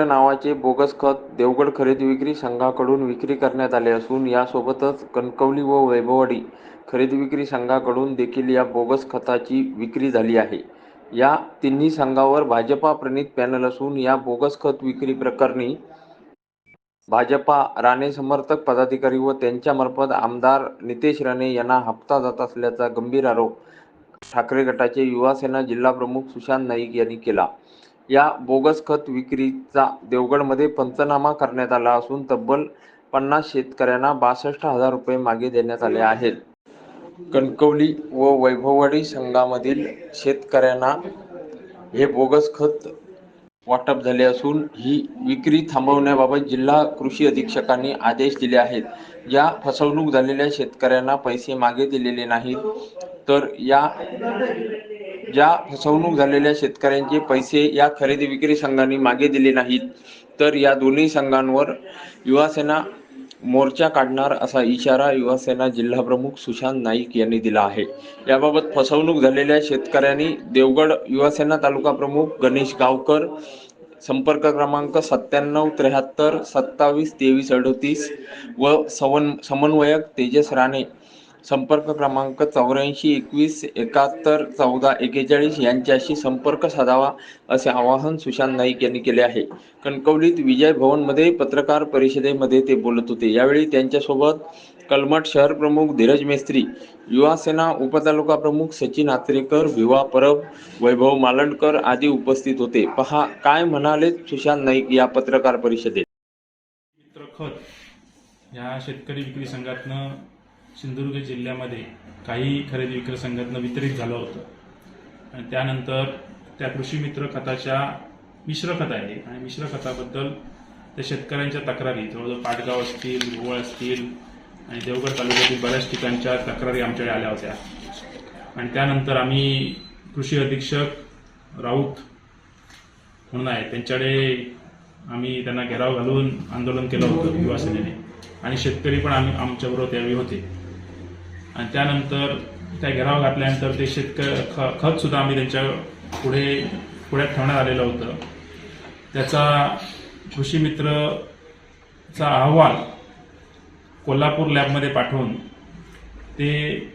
मित्र नावाचे बोगस खत देवगड खरेदी विक्री संघाकडून विक्री करण्यात आले असून यासोबतच कणकवली व वैभववाडी खरेदी विक्री संघाकडून देखील या बोगस खताची विक्री झाली आहे. या तिन्ही संघावर भाजपा प्रणित पॅनल असून या बोगस खत विक्री प्रकरणी भाजपा राणे समर्थक पदाधिकारी व त्यांच्यामार्फत आमदार नितेश राणे यांना हप्ता जात असल्याचा गंभीर आरोप ठाकरे गटाचे युवासेना जिल्हाप्रमुख सुशांत नाईक यांनी केला. या बोगस खत विक्रीचा देवगडमध्ये पंचनामा करण्यात आला असून तब्बल पन्नास शेतकऱ्यांना बासष्ट हजार रुपये मागे देण्यात आले आहेत. कणकवली व वैभववाडी संघामधील शेतकऱ्यांना हे बोगस खत वाटप झाले असून ही विक्री थांबवण्याबाबत जिल्हा कृषी अधीक्षकांनी आदेश दिले आहेत. या फसवणूक झालेल्या शेतकऱ्यांना पैसे मागे दिलेले नाहीत. तर या ज्या फसवणूक झालेल्या शेतकऱ्यांचे पैसे या खरेदी विक्री संघांनी मागे दिले नाहीत तर या दोन्ही संघांवर युवासेना मोर्चा काढणार असा इशारा युवासेना जिल्हाप्रमुख सुशांत नाईक यांनी दिला आहे. याबाबत फसवणूक झालेल्या शेतकऱ्यांनी देवगड युवासेना तालुका प्रमुख गणेश गावकर संपर्क क्रमांक सत्त्याण्णव त्र्याहत्तर सत्तावीस तेवीस अडतीस व सवन समन्वयक तेजस राणे संपर्क क्रमांक चौऱ्याऐंशी एकवीस एकाहत्तर चौदा एकेचाळीस यांच्याशी संपर्क साधावा असे आवाहन सुशांत नाईक यांनी केले आहे. कणकवलीत विजय भवनमध्ये पत्रकार परिषदेमध्ये ते बोलत होते. यावेळी त्यांच्यासोबत कलमठ शहर प्रमुख धीरज मेस्त्री युवासेना उपतालुका प्रमुख सचिन आत्रेकर भिवा परब वैभव मालंडकर आदी उपस्थित होते. पहा काय म्हणाले सुशांत नाईक या पत्रकार परिषदेत? या शेतकरी विक्री संघातनं सिंधुदुर्ग जिल्ह्यामध्ये काही खरेदी विक्री संघातनं वितरित झालं होतं. आणि त्यानंतर त्या कृषी मित्र खताच्या मिश्र खत आहे. आणि मिश्र खताबद्दल त्या शेतकऱ्यांच्या तक्रारी जवळजवळ पाटगाव असतील गोवळ असतील आणि देवगड तालुक्यातील बऱ्याच ठिकाणच्या तक्रारी आमच्याकडे आल्या होत्या. आणि त्यानंतर आम्ही कृषी अधीक्षक राऊत म्हणून आहे त्यांच्याकडे आम्ही त्यांना घेराव घालून आंदोलन केलं होतं युवासेनेने. आणि शेतकरी पण आम्ही आमच्याबरोबर त्यावेळी होते. आणि त्यानंतर त्या घेराव घातल्यानंतर ते शेतक ख खत सुद्धा आम्ही त्यांच्या पुढे पुढ्यात ठेवण्यात आलेलं होतं. त्याचा कृषी मित्रचा अहवाल कोल्हापूर लॅबमध्ये पाठवून ते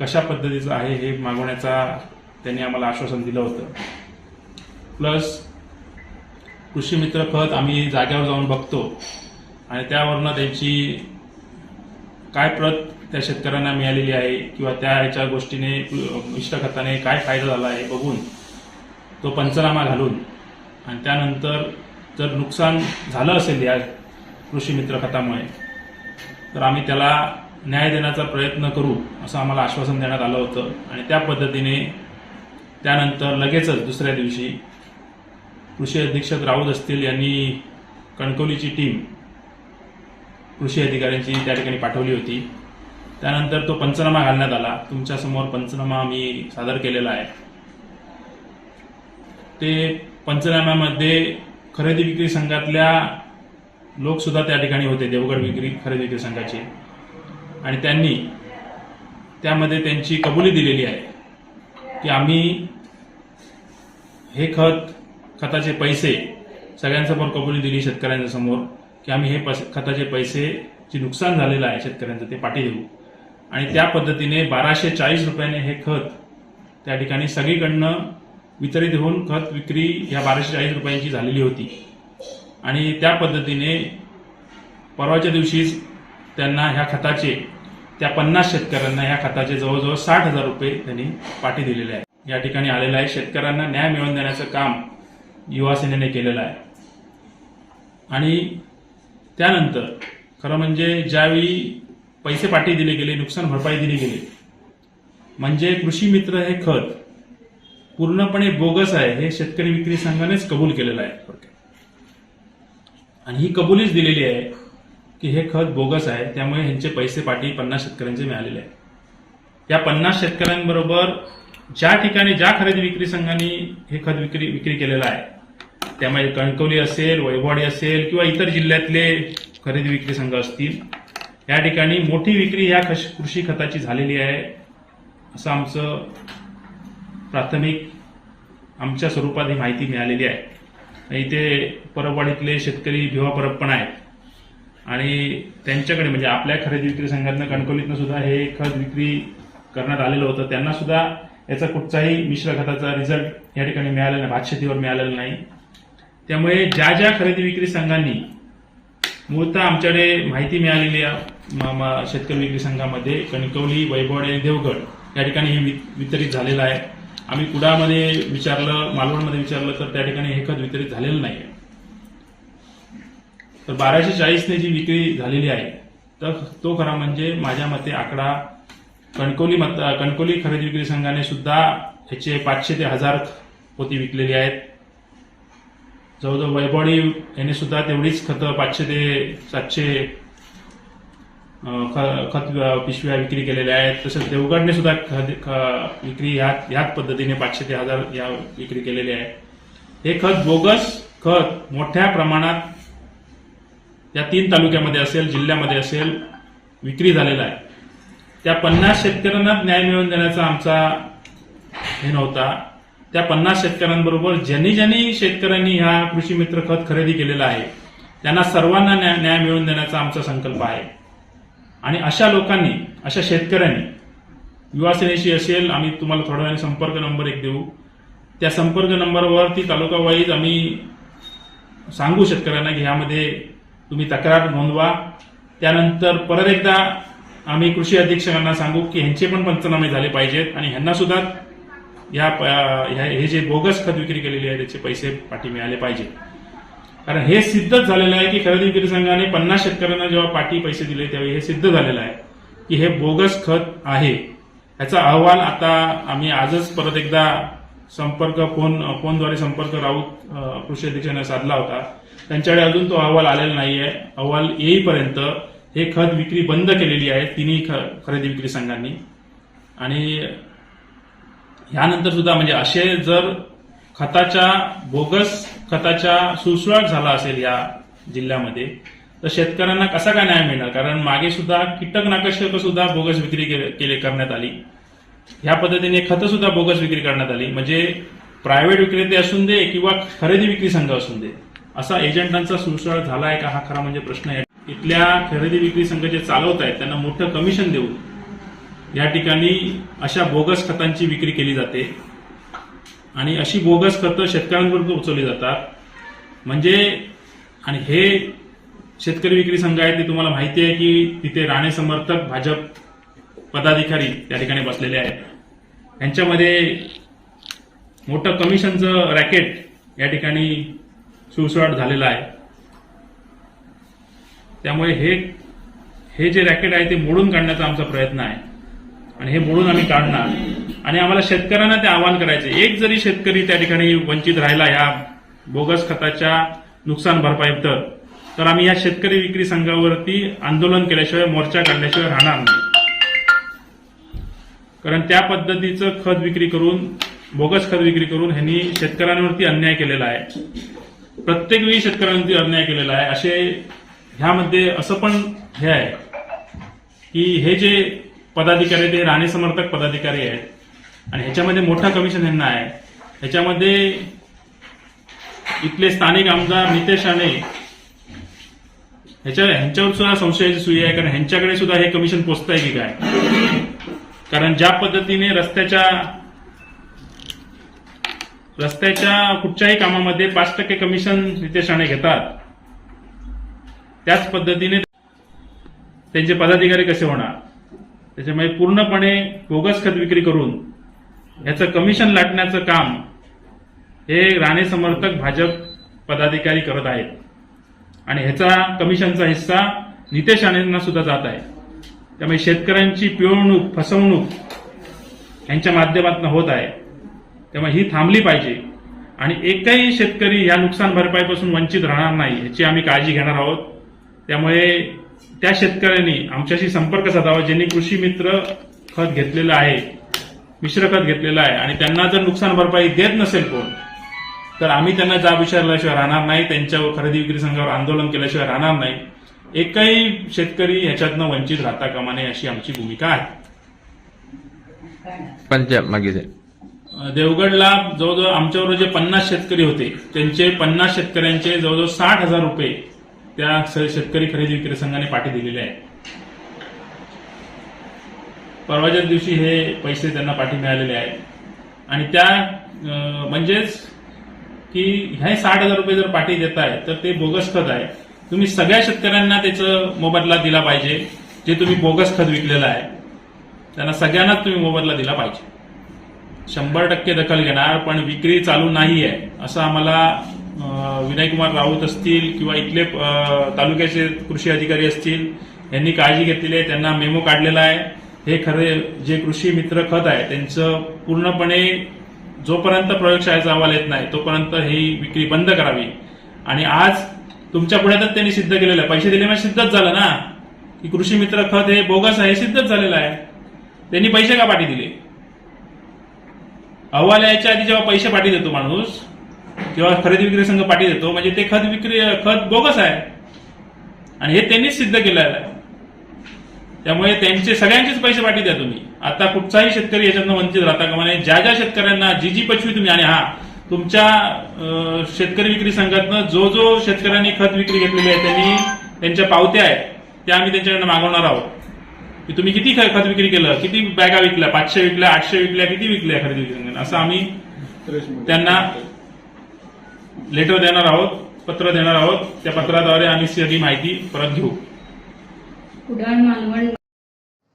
कशा पद्धतीचं आहे हे मागवण्याचा त्यांनी आम्हाला आश्वासन दिलं होतं. प्लस कृषी मित्र खत आम्ही जाग्यावर जाऊन बघतो आणि त्यावरनं त्यांची काय प्रत त्या शेतकऱ्यांना मिळालेली आहे किंवा त्या ह्याच्या गोष्टीने इष्टखताने काय फायदा झाला आहे बघून तो पंचनामा घालून आणि त्यानंतर जर नुकसान झालं असेल या कृषी मित्र खतामुळे तर आम्ही त्याला न्याय देण्याचा प्रयत्न करू असं आम्हाला आश्वासन देण्यात आलं होतं. आणि त्या पद्धतीने त्यानंतर लगेचच दुसऱ्या दिवशी कृषी अधीक्षक राऊत असतील यांनी कणकवलीची टीम कृषी अधिकाऱ्यांची त्या ठिकाणी पाठवली होती. त्यानंतर तो पंचनामा घालण्यात आला. तुमच्यासमोर पंचनामा मी सादर केलेला आहे. ते पंचनाम्यामध्ये खरेदी विक्री संघातल्या लोकसुद्धा त्या ठिकाणी होते देवगड विक्री खरेदी विक्री संघाचे. आणि त्यांनी त्यामध्ये त्यांची कबुली दिलेली आहे की आम्ही हे खत खताचे पैसे सगळ्यांसमोर कबुली दिली शेतकऱ्यांच्या समोर की आम्ही हे पस- खताचे पैसे जे नुकसान झालेलं आहे शेतकऱ्यांचं ते पाठी देऊ. आणि त्या पद्धतीने बाराशे चाळीस रुपयाने हे खत त्या ठिकाणी सगळीकडनं वितरित होऊन खत विक्री ह्या बाराशे चाळीस रुपयांची झालेली होती. आणि त्या पद्धतीने परवाच्या दिवशीच त्यांना ह्या खताचे त्या पन्नास शेतकऱ्यांना ह्या खताचे जवळजवळ साठ हजार रुपये त्यांनी पाठी दिलेले आहे या ठिकाणी आलेलं आहे. शेतकऱ्यांना न्याय मिळवून देण्याचं काम युवासेनेने केलेलं आहे. आणि त्यानंतर खरं म्हणजे ज्यावेळी पैसे पाठी दिले गेले नुकसान भरपाई दिली गेली. म्हणजे कृषी मित्र हे खत पूर्णपणे बोगस आहे हे शेतकरी विक्री संघानेच कबूल केलेलं आहे. आणि ही कबुलीच दिलेली आहे की हे खत बोगस आहे त्यामुळे ह्यांचे पैसे पाठी पन्नास शेतकऱ्यांचे मिळालेले आहे या पन्नास शेतकऱ्यांबरोबर ज्या ठिकाणी ज्या खरेदी विक्री संघांनी हे खत विक्री विक्री केलेलं आहे त्यामध्ये कणकवली असेल वैभवाडी असेल किंवा इतर जिल्ह्यातले खरेदी विक्री संघ असतील या ठिकाणी मोठी विक्री ह्या कृषी खताची झालेली आहे. असं आमचं प्राथमिक आमच्या स्वरूपात ही माहिती मिळालेली आहे. इथे परबवाडीतले शेतकरी भिवा परब पण आहेत. आणि त्यांच्याकडे म्हणजे आपल्या खरेदी विक्री संघातनं कणकवलीतनं सुद्धा हे खत विक्री करण्यात आलेलं होतं. त्यांना सुद्धा याचा कुठचाही मिश्र खताचा रिझल्ट या ठिकाणी मिळालेला नाही. भात शेतीवर मिळालेला नाही. त्यामुळे ज्या ज्या खरेदी विक्री संघांनी मूळतः आमच्याकडे माहिती मिळालेली आहे. शेतकरी विक्री संघामध्ये कणकवली वैभवडी आणि देवगड या ठिकाणी हे वि- वितरित झालेलं आहे. आम्ही कुडामध्ये विचारलं मालवणमध्ये विचारलं तर त्या ठिकाणी हे खत वितरित झालेलं नाही तर बाराशे चाळीसने जी विक्री झालेली आहे तर तो खरा म्हणजे माझ्या मते आकडा कणकवली मत कणकवली खरेदी विक्री संघाने सुद्धा ह्याचे पाचशे ते हजार पोती विकलेली आहेत. जवळजवळ वैभवडी याने सुद्धा तेवढीच खतं पाचशे ते सातशे खत पिशव्या विक्री केलेल्या आहेत. तसंच देवगडने सुद्धा ख- विक्री ह्याच ह्याच पद्धतीने पाचशे ते हजार या विक्री केलेली आहे. हे खत बोगस खत मोठ्या प्रमाणात या तीन तालुक्यामध्ये असेल जिल्ह्यामध्ये असेल विक्री झालेला आहे. त्या पन्नास शेतकऱ्यांना न्याय मिळवून देण्याचा आमचा हे नव्हता. त्या पन्नास शेतकऱ्यांबरोबर ज्यांनी ज्यांनी शेतकऱ्यांनी ह्या कृषी मित्र खत खरेदी केलेलं आहे त्यांना सर्वांना न्याय न्याय मिळवून देण्याचा आमचा संकल्प आहे. आणि अशा लोकांनी अशा शेतकऱ्यांनी युवासेनेशी असेल आम्ही तुम्हाला थोड्या वेळाने संपर्क नंबर एक देऊ. त्या संपर्क नंबरवरती तालुका वाईज आम्ही सांगू शेतकऱ्यांना की ह्यामध्ये तुम्ही तक्रार नोंदवा. त्यानंतर परत एकदा आम्ही कृषी अधीक्षकांना सांगू की ह्यांचे पण पंचनामे झाले पाहिजेत आणि ह्यांना सुद्धा या प- ह्या- हे जे बोगस खत विक्री केलेली आहे त्याचे पैसे पाठी मिळाले पाहिजे कारण हे सिद्धच झालेलं आहे की खरेदी विक्री संघाने पन्नास शेतकऱ्यांना जेव्हा पाठी पैसे दिले त्यावेळी हे सिद्ध झालेलं आहे की हे बोगस खत आहे. याचा अहवाल आता आम्ही आजच परत एकदा संपर्क फोन फोनद्वारे संपर्क राऊत कृषी अधीक्षकांना साधला होता. त्यांच्याकडे अजून तो अहवाल आलेला नाहीये. अहवाल येईपर्यंत हे खत विक्री बंद केलेली आहे तिन्ही ख- खरेदी विक्री संघांनी. आणि ह्यानंतर सुद्धा म्हणजे असे जर खताच्या बोगस खताच्या सुळसुळाट झाला असेल या जिल्ह्यामध्ये तर शेतकऱ्यांना कसा काय न्याय मिळणार? कारण मागे सुद्धा कीटकनाशक सुद्धा बोगस विक्री केले केले- करण्यात आली. ह्या पद्धतीने खतं सुद्धा बोगस विक्री करण्यात आली. म्हणजे प्रायव्हेट विक्रेते असून दे किंवा खरेदी विक्री संघ असून दे असा एजंटांचा सुळसुळाट झाला आहे का? हा खरा म्हणजे प्रश्न आहे. इथल्या खरेदी विक्री संघ जे चालवत आहेत त्यांना मोठं कमिशन देऊन या ठिकाणी अशा बोगस खतांची विक्री केली जाते. आणि अशी बोगस खतं शेतकऱ्यांपर्यंत उचवली जातात. म्हणजे आणि हे शेतकरी विक्री संघ आहे ते तुम्हाला माहिती आहे की तिथे राणे समर्थक भाजप पदाधिकारी त्या ठिकाणी बसलेले आहेत. यांच्यामध्ये मोठं कमिशनचं रॅकेट या ठिकाणी सुळसुळाट झालेलं आहे. त्यामुळे हे हे जे रॅकेट आहे ते मोडून काढण्याचा आमचा प्रयत्न आहे. आणि हे मोडून आम्ही काढणार. आणि आम्हाला शेतकऱ्यांना ते आवाहन करायचे. एक जरी शेतकरी त्या ठिकाणी वंचित राहिला या बोगस खताच्या नुकसान भरपाईबद्दल तर आम्ही या शेतकरी विक्री संघावरती आंदोलन केल्याशिवाय मोर्चा काढल्याशिवाय राहणार नाही. कारण त्या पद्धतीचं खत विक्री करून बोगस खत विक्री करून ह्यांनी शेतकऱ्यांवरती अन्याय केलेला आहे. प्रत्येक वेळी शेतकऱ्यांवरती अन्याय केलेला आहे. असे ह्यामध्ये असं पण हे आहे की हे जे पदाधिकारी आहेत, ते राणे समर्थक पदाधिकारी आहेत आणि ह्याच्यामध्ये मोठा कमिशन यांना आहे. ह्याच्यामध्ये इथले स्थानिक आमदार नितेश राणे ह्याच्या ह्यांच्यावर सुद्धा संशयाची सुई आहे कारण ह्यांच्याकडे सुद्धा हे कमिशन पोचत आहे की काय? कारण ज्या पद्धतीने रस्त्याच्या रस्त्याच्या कुठच्याही कामामध्ये पाच टक्के कमिशन नितेश राणे घेतात. त्याच पद्धतीने त्यांचे पदाधिकारी कसे होणार? त्याच्यामुळे पूर्णपणे बोगस खत विक्री करून याचं कमिशन लाटण्याचं काम हे राणे समर्थक भाजप पदाधिकारी करत आहेत. आणि ह्याचा कमिशनचा हिस्सा नितेश राणेंना सुद्धा जात आहे. त्यामुळे शेतकऱ्यांची पिळवणूक फसवणूक यांच्या माध्यमातून होत आहे. त्यामुळे ही थांबली पाहिजे. आणि एकही शेतकरी या नुकसान भरपाईपासून वंचित राहणार नाही याची आम्ही काळजी घेणार आहोत. त्यामुळे त्या शेतकऱ्यांनी आमच्याशी संपर्क साधावा ज्यांनी कृषी मित्र खत घेतलेलं आहे. मिश्र खत घेतलेलं आहे. आणि त्यांना जर नुकसान भरपाई देत नसेल कोण तर आम्ही त्यांना जाब विचारल्याशिवाय राहणार नाही त्यांच्यावर खरेदी विक्री संघावर आंदोलन केल्याशिवाय राहणार नाही. एकही शेतकरी ह्याच्यातनं वंचित राहता कामा नये अशी आमची भूमिका आहे. मागे देवगडला जवळजवळ आमच्याबरोबर जे पन्नास शेतकरी होते त्यांचे पन्नास शेतकऱ्यांचे जवळजवळ साठ हजार रुपये त्या शेतकरी खरेदी विक्री संघाने पाठी दिलेले आहेत. परवाच्याच दिवशी हे पैसे त्यांना पाठी मिळालेले आहेत. आणि त्या म्हणजेच की हे साठ हजार रुपये जर पाठी देत आहे तर ते बोगस खत आहे. तुम्ही सगळ्या शेतकऱ्यांना त्याचं मोबदला दिला पाहिजे जे तुम्ही बोगस खत विकलेलं आहे. त्यांना सगळ्यांनाच तुम्ही मोबदला दिला पाहिजे. शंभर टक्के दखल घेणार पण विक्री चालू नाही आहे असं आम्हाला विनयकुमार राऊत असतील किंवा इथले तालुक्याचे कृषी अधिकारी असतील यांनी काळजी घेतलेली आहे त्यांना मेमो काढलेला आहे. हे खरे जे कृषी मित्र खत आहे त्यांचं पूर्णपणे जोपर्यंत प्रयोगशाळेचा अहवाल येत नाही तोपर्यंत ही विक्री बंद करावी. आणि आज तुमच्या पुण्यातच त्यांनी सिद्ध केलेलं आहे. पैसे दिले म्हणजे सिद्धच झालं ना? की कृषी मित्र खत हे बोगस आहे हे सिद्धच झालेलं आहे. त्यांनी पैसे का पाठी दिले? अहवाल यायच्या आधी जेव्हा पैसे पाठी देतो माणूस किंवा खरेदी विक्री संघ पाठी देतो. म्हणजे ते खत विक्री खत बोगस आहे. आणि हे त्यांनीच सिद्ध केलेलं आहे. त्यामुळे त्यांचे सगळ्यांचेच पैसे पाठी द्या तुम्ही. आता कुठचाही शेतकरी याच्यातनं वंचित राहता का म्हणे ज्या ज्या शेतकऱ्यांना जी जी पशवी तुम्ही आणि हा तुमच्या शेतकरी विक्री संघातनं जो जो शेतकऱ्यांनी खत विक्री घेतलेली आहे त्यांनी त्यांच्या पावत्या आहेत त्या आम्ही त्यांच्याकडनं मागवणार आहोत. की तुम्ही किती खत विक्री केलं? किती बॅगा विकल्या? पाचशे विकल्या आठशे विकल्या किती विकल्या खरेदी विक्री संघाने? असं आम्ही त्यांना लेटर देणार आहोत पत्र देणार आहोत. त्या पत्राद्वारे आम्ही सगळी माहिती परत घेऊ. उडाण मालवण